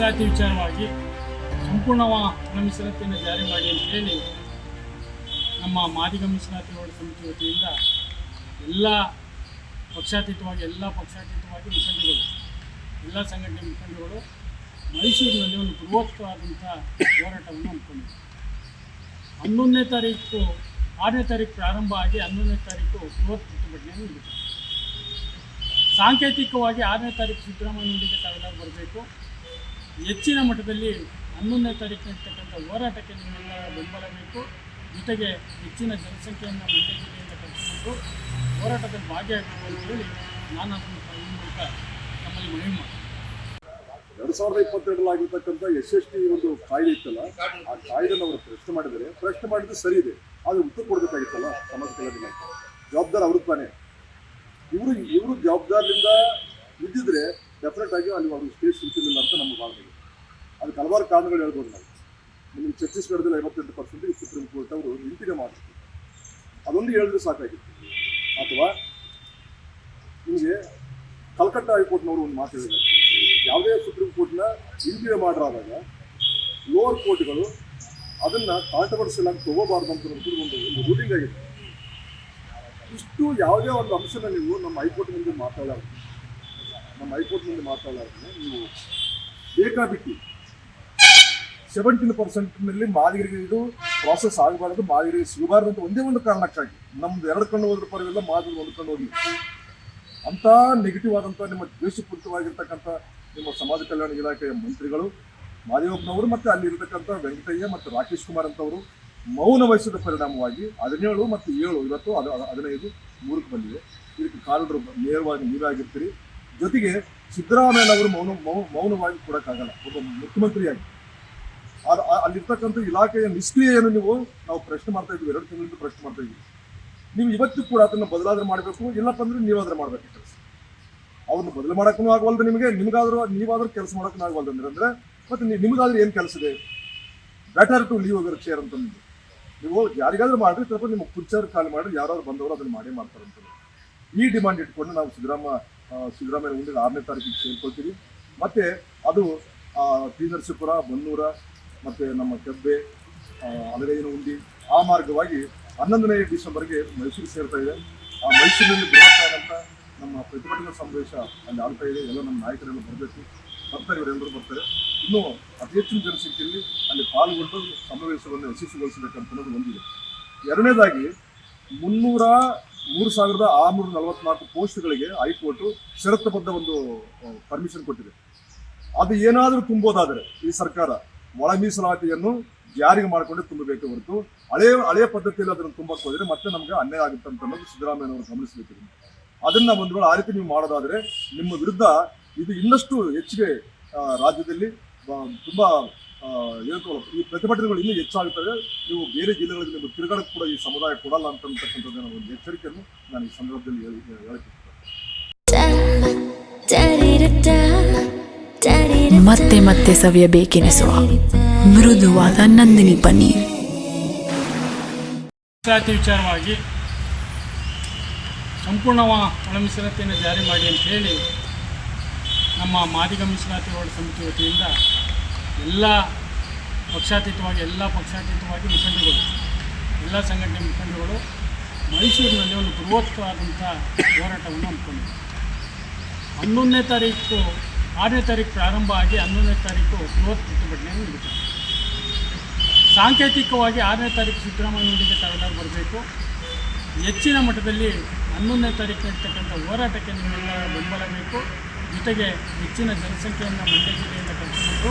ಮೀಸಲಾತಿ ವಿಚಾರವಾಗಿ ಸಂಪೂರ್ಣ ಮೀಸಲಾತಿಯನ್ನು ಜಾರಿ ಮಾಡಿ ಅಂತ ಹೇಳಿ ನಮ್ಮ ಮಾದಿಗ ಮಿಶ್ರಾತಿ ಹೋರಾಟ ಸಮಿತಿ ವತಿಯಿಂದ ಎಲ್ಲ ಪಕ್ಷಾತೀತವಾಗಿ ಎಲ್ಲ ಪಕ್ಷಾತೀತವಾಗಿ ಮುಖಂಡಗಳು ಎಲ್ಲ ಸಂಘಟನೆ ಮುಖಂಡಗಳು ಮೈಸೂರಿನಲ್ಲಿ ಒಂದು ಬೃಹತ್ವಾದಂಥ ಹೋರಾಟವನ್ನು ಹಮ್ಮಿಕೊಂಡಿದೆ ಹನ್ನೊಂದನೇ ತಾರೀಕು, ಆರನೇ ತಾರೀಕು ಪ್ರಾರಂಭ ಆಗಿ ಹನ್ನೊಂದನೇ ತಾರೀಕು ಬೃಹತ್ ಪ್ರತಿಭಟನೆಯನ್ನು ನೀಡಿದೆ ಸಾಂಕೇತಿಕವಾಗಿ ಆರನೇ ತಾರೀಕು ಸಿದ್ದರಾಮಯ್ಯನೊಂದಿಗೆ ತಾವೆಲ್ಲರೂ ಬರಬೇಕು. ಹೆಚ್ಚಿನ ಮಟ್ಟದಲ್ಲಿ ಹನ್ನೊಂದನೇ ತಾರೀಕು ಇರ್ತಕ್ಕಂಥ ಹೋರಾಟಕ್ಕೆ ನಿಮ್ಮೆಲ್ಲ ಬೆಂಬಲ ಬೇಕು ಜೊತೆಗೆ ಹೆಚ್ಚಿನ ಜನಸಂಖ್ಯೆಯನ್ನು ಮಂಡ್ಯ ಜಿಲ್ಲೆಯಿಂದ ಕರೆದುಕೊಂಡು ಹೋರಾಟದಲ್ಲಿ ಭಾಗಿಯಾಗಬೇಕು ಅಂತ ಹೇಳಿ ನಾನು ಅದನ್ನು ಈ ಮೂಲಕ ನಮ್ಮಲ್ಲಿ ಮನವಿ ಮಾಡ್ತೀನಿ. ಎರಡು ಸಾವಿರದ ಇಪ್ಪತ್ತೆರಡರಾಗಿರ್ತಕ್ಕಂಥ ಎಸ್ ಎಸ್ ಟಿ ಒಂದು ಕಾಯ್ದೆ ಇತ್ತಲ್ಲ, ಆ ಕಾಯ್ದೆನ ಅವರು ಪ್ರಶ್ನೆ ಮಾಡಿದರೆ ಪ್ರಶ್ನೆ ಮಾಡಿದ್ರೆ ಸರಿ ಇದೆ, ಆದರೆ ಉತ್ತರ ಕೊಡಬೇಕಾಗಿತ್ತಲ್ಲ ಸಮಾಜ ಜವಾಬ್ದಾರಿ ಅವರು ತಾನೇ. ಇವರು ಇವರು ಜವಾಬ್ದಾರಿಯಿಂದ ಇದ್ದಿದ್ರೆ ಡೆಫಿನೆಟ್ ಆಗಿ ಅಲ್ಲಿ ಅವ್ರಿಗೆ ಸ್ಟೇಜ್ ಸಿಗ್ತಿರ್ಲಿಲ್ಲ ಅಂತ ನಮ್ಮ ಭಾವನೆ. ಇದೆ ಅದಕ್ಕೆ ಹಲವಾರು ಕಾರಣಗಳು ಹೇಳ್ಬೋದು ನಾವು. ನಿಮಗೆ ಛತ್ತೀಸ್ಗಢದಲ್ಲಿ ಐವತ್ತೆಂಟು ಪರ್ಸೆಂಟ್ ಸುಪ್ರೀಂ ಕೋರ್ಟ್ ಅವರು ಇಂಟಿಗೆ ಮಾಡಿದ್ರು. ಅದೊಂದು ಹೇಳಿದ್ರೆ ಸಾಕಾಗಿತ್ತು. ಅಥವಾ ನಿಮಗೆ ಕಲ್ಕಟ್ಟ ಹೈಕೋರ್ಟ್ನವರು ಒಂದು ಮಾತು ಹೇಳಿದ್ದಾರೆ. ಯಾವುದೇ ಸುಪ್ರೀಂ ಕೋರ್ಟ್ನ ಇಂಟಿಗೆ ಮಾಡರಾದಾಗ ಲೋವರ್ ಕೋರ್ಟ್ಗಳು ಅದನ್ನ ಕಾಂಟ್ರವರ್ಸಿಯಲ್ ತಗೋಬಾರ್ದು ಅಂತ ಒಂದು ಒಂದು ರೂಲಿಂಗ್ ಆಗಿದೆ. ಇಷ್ಟು ಯಾವುದೇ ಒಂದು ಅಂಶನ ನೀವು ನಮ್ಮ ಹೈಕೋರ್ಟ್ ಮುಂದೆ ಮಾತಾಡೋದು ನಮ್ಮ ಹೈಕೋರ್ಟ್ ಮುಂದೆ ಮಾತಾಡೋದನ್ನ ನೀವು ಬೇಕಾಬಿಟ್ಟು ಸೆವೆಂಟೀನ್ ಪರ್ಸೆಂಟ್ನಲ್ಲಿ ಮಾದಿಗರಿಗೆ ಇದು ಪ್ರಾಸೆಸ್ ಆಗಬಾರದು ಮಾದಿಗರಿಗೆ ಸಿಗಬಾರದು ಅಂತ ಒಂದೇ ಒಂದು ಕಾರಣಕ್ಕಾಗಿ. ನಮ್ದು ಎರಡು ಕಣ್ಣು ಹೋದ್ರ ಪರವಾಗಿಲ್ಲ ಮಾದಿಗರು ಒಂದು ಕಣ್ಣು ಹೋಗಿ ಅಂತ ನೆಗೆಟಿವ್ ಆದಂಥ ನಿಮ್ಮ ದ್ವೇಷಪೂರಿತವಾಗಿರ್ತಕ್ಕಂಥ ನಿಮ್ಮ ಸಮಾಜ ಕಲ್ಯಾಣ ಇಲಾಖೆಯ ಮಂತ್ರಿಗಳು ಮಾದೇವಪ್ಪನವರು ಮತ್ತು ಅಲ್ಲಿ ಇರತಕ್ಕಂಥ ವೆಂಕಟಯ್ಯ ಮತ್ತು ರಾಕೇಶ್ ಕುಮಾರ್ ಅಂತವರು ಮೌನ ವಹಿಸಿದ ಪರಿಣಾಮವಾಗಿ ಹದಿನೇಳು ಮತ್ತು ಏಳು, ಇವತ್ತು ಅದು ಹದಿನೈದು, ಮೂರಕ್ಕೆ ಬಂದಿದೆ. ಇದಕ್ಕೆ ಕಾರಣರು ನೇರವಾಗಿ ನೀವಾಗಿರ್ತೀರಿ ಜೊತೆಗೆ ಸಿದ್ದರಾಮಯ್ಯನವರು ಮೌನ, ಮೌ- ಮೌನವಾಗಿ ಕೊಡೋಕ್ಕಾಗಲ್ಲ. ಒಬ್ಬ ಮುಖ್ಯಮಂತ್ರಿಯಾಗಿ. ಅದು ಅಲ್ಲಿರ್ತಕ್ಕಂಥ ಇಲಾಖೆಯ ನಿಷ್ಕ್ರಿಯೆಯನ್ನು ನೀವು, ನಾವು ಪ್ರಶ್ನೆ ಮಾಡ್ತಾ ಇದ್ದೀವಿ. ಎರಡು ತಿಂಗಳಿಂದ ಪ್ರಶ್ನೆ ಮಾಡ್ತಾ ಇದ್ದೀವಿ. ನೀವು ಇವತ್ತು ಕೂಡ ಅದನ್ನು ಬದಲಾದ್ರೆ ಮಾಡಬೇಕು. ಇಲ್ಲಪ್ಪ ಅಂದ್ರೆ ನೀವಾದ್ರೆ ಮಾಡ್ಬೇಕು ಕೆಲಸ. ಅವ್ರನ್ನ ಬದಲು ಮಾಡೋಕ್ಕೂ ಆಗವಲ್ದು ನಿಮಗೆ. ನಿಮಗಾದ್ರೂ, ನೀವಾದ್ರೂ ಕೆಲಸ ಮಾಡೋಕ್ಕೂ ಆಗವಲ್ದು ಅಂದ್ರೆ ಅಂದ್ರೆ, ಮತ್ತೆ ನಿಮಗಾದ್ರೆ ಏನು ಕೆಲಸ ಇದೆ? Better to leave our chair ಅಂತ ಅಂದ್ರು. ನೀವು ಯಾರಿಗಾದ್ರೂ ಮಾಡ್ರಿ, ಸ್ವಲ್ಪ ನಿಮ್ಮ ಕುರ್ಚಾರು ಖಾಲಿ ಮಾಡಿ ಯಾರಾದ್ರು ಬಂದವರು ಅದನ್ನು ಮಾಡೇ ಮಾಡ್ತಾರೆ ಅಂತ ಈ ಡಿಮಾಂಡ್ ಇಟ್ಕೊಂಡು ನಾವು ಸಿದ್ದರಾಮ ಸಿದ್ದರಾಮಯ್ಯ ಉಂಡಿಗೆ ಆರನೇ ತಾರೀಕಿಗೆ ಸೇರ್ಕೊಳ್ತೀವಿ ಮತ್ತು ಅದು ಆ, ಟಿ ನರಸೀಪುರ ಬನ್ನೂರ ಮತ್ತು ನಮ್ಮ ಕೆಬ್ಬೆ ಅಲಗೈನ ಉಂಡಿ ಆ ಮಾರ್ಗವಾಗಿ ಹನ್ನೊಂದನೇ ಡಿಸೆಂಬರ್ಗೆ ಮೈಸೂರು ಸೇರ್ತಾ ಇದೆ. ಆ ಮೈಸೂರಿನಲ್ಲಿ ಬೃಹತ್ ನಮ್ಮ ಪ್ರತಿಭಟನಾ ಸಂದೇಶ ಅಲ್ಲಿ ಆಗ್ತಾ ಇದೆ. ಎಲ್ಲ ನಮ್ಮ ನಾಯಕರೆಲ್ಲ ಬರಬೇಕು. ಬರ್ತಾರೆ ಇವರೆಲ್ಲರೂ ಬರ್ತಾರೆ. ಇನ್ನೂ ಅತಿ ಹೆಚ್ಚಿನ ಜನಸಂಖ್ಯೆಯಲ್ಲಿ ಅಲ್ಲಿ ಪಾಲ್ಗೊಂಡು ಸಮಾವೇಶವನ್ನು ಯಶಸ್ವಿಗೊಳಿಸಬೇಕಂತ ಒಂದು ಒಂದಿದೆ. ಎರಡನೇದಾಗಿ ಮುನ್ನೂರ ಮೂರು ಸಾವಿರದ ಆರುನೂರ ನಲವತ್ನಾಲ್ಕು ಪೋಸ್ಟ್ಗಳಿಗೆ ಹೈಕೋರ್ಟ್ ಷರತ್ತುಬದ್ಧ ಒಂದು ಪರ್ಮಿಷನ್ ಕೊಟ್ಟಿದೆ. ಅದು ಏನಾದರೂ ತುಂಬೋದಾದರೆ ಈ ಸರ್ಕಾರ ಒಳ ಮೀಸಲಾತಿಯನ್ನು ಜಾರಿಗೆ ಮಾಡಿಕೊಂಡು ತುಂಬಬೇಕು ಹೊರತು ಹಳೆಯ ಹಳೆಯ ಪದ್ಧತಿಯಲ್ಲಿ ಅದನ್ನು ತುಂಬಕ್ಕೆ ಹೋದರೆ ಮತ್ತೆ ನಮಗೆ ಅನ್ಯಾಯ ಆಗುತ್ತೆ ಅಂತ ಅನ್ನೋದು ಸಿದ್ದರಾಮಯ್ಯನವರು ಗಮನಿಸಬೇಕು ಅದನ್ನು ಒಂದು ವೇಳೆ ಆ ರೀತಿ ನೀವು ಮಾಡೋದಾದರೆ ನಿಮ್ಮ ವಿರುದ್ಧ ಇದು ಇನ್ನಷ್ಟು ಹೆಚ್ಚಿಗೆ ರಾಜ್ಯದಲ್ಲಿ ತುಂಬಾ ಆ, ಹೇಳ್ಕೊಳ್ಳೋ ಈ ಪ್ರತಿಭಟನೆಗಳು ಇಲ್ಲಿ ಹೆಚ್ಚಾಗುತ್ತವೆ ನೀವು ಬೇರೆ ಜಿಲ್ಲೆಗಳಲ್ಲಿ ನೀವು ತಿರುಗಾಡಕ್ಕೆ ಕೂಡ ಈ ಸಮುದಾಯ ಕೊಡಲ್ಲ ಅಂತಕ್ಕಂಥದ್ದನ್ನ ಒಂದು ಎಚ್ಚರಿಕೆಯನ್ನು ನಾನು ಈ ಸಂದರ್ಭದಲ್ಲಿ ಹೇಳಿ ಹೇಳಕ್ಕೆ ಮತ್ತೆ ಮತ್ತೆ ಸವಿಯಬೇಕೆನಿಸುವ ಮೃದುವಾದ ನಂದಿನಿ ಪನ್ನೀರ್. ಜಾತಿ ವಿಚಾರವಾಗಿ ಸಂಪೂರ್ಣ ಒಳಮೀಸಲಾತಿಯನ್ನು ಜಾರಿ ಮಾಡಿ ಅಂತ ಹೇಳಿ ನಮ್ಮ ಮಾದಿಗ ಮೀಸಲಾತಿ ಹೋರಾಟ ಸಮಿತಿ ವತಿಯಿಂದ ಎಲ್ಲ ಪಕ್ಷಾತೀತವಾಗಿ ಎಲ್ಲ ಪಕ್ಷಾತೀತವಾಗಿ ಮುಖಂಡಗಳು ಎಲ್ಲ ಸಂಘಟನೆ ಮುಖಂಡಗಳು ಮೈಸೂರಿನಲ್ಲಿ ಒಂದು ಬೃಹತ್ವಾದಂಥ ಹೋರಾಟವನ್ನು ಹಮ್ಮಿಕೊಂಡಿದೆ ಹನ್ನೊಂದನೇ ತಾರೀಕು, ಆರನೇ ತಾರೀಕು ಪ್ರಾರಂಭ ಆಗಿ ಹನ್ನೊಂದನೇ ತಾರೀಕು ಬೃಹತ್ ಪ್ರತಿಭಟನೆಯನ್ನು ನಡೀತಾರೆ ಸಾಂಕೇತಿಕವಾಗಿ ಆರನೇ ತಾರೀಕು ಸಿದ್ದರಾಮಯ್ಯನೊಂದಿಗೆ ತಾವೆಲ್ಲರೂ ಬರಬೇಕು. ಹೆಚ್ಚಿನ ಮಟ್ಟದಲ್ಲಿ ಹನ್ನೊಂದನೇ ತಾರೀಕು ನಡೀತಕ್ಕಂಥ ಹೋರಾಟಕ್ಕೆ ನಿಮ್ಮೆಲ್ಲರ ಬೆಂಬಲ ಬೇಕು. ಜೊತೆಗೆ ಹೆಚ್ಚಿನ ಜನಸಂಖ್ಯೆಯನ್ನು ಮಂಡ್ಯ ಜಿಲ್ಲೆಯಿಂದ ಕರೆದುಕೊಂಡು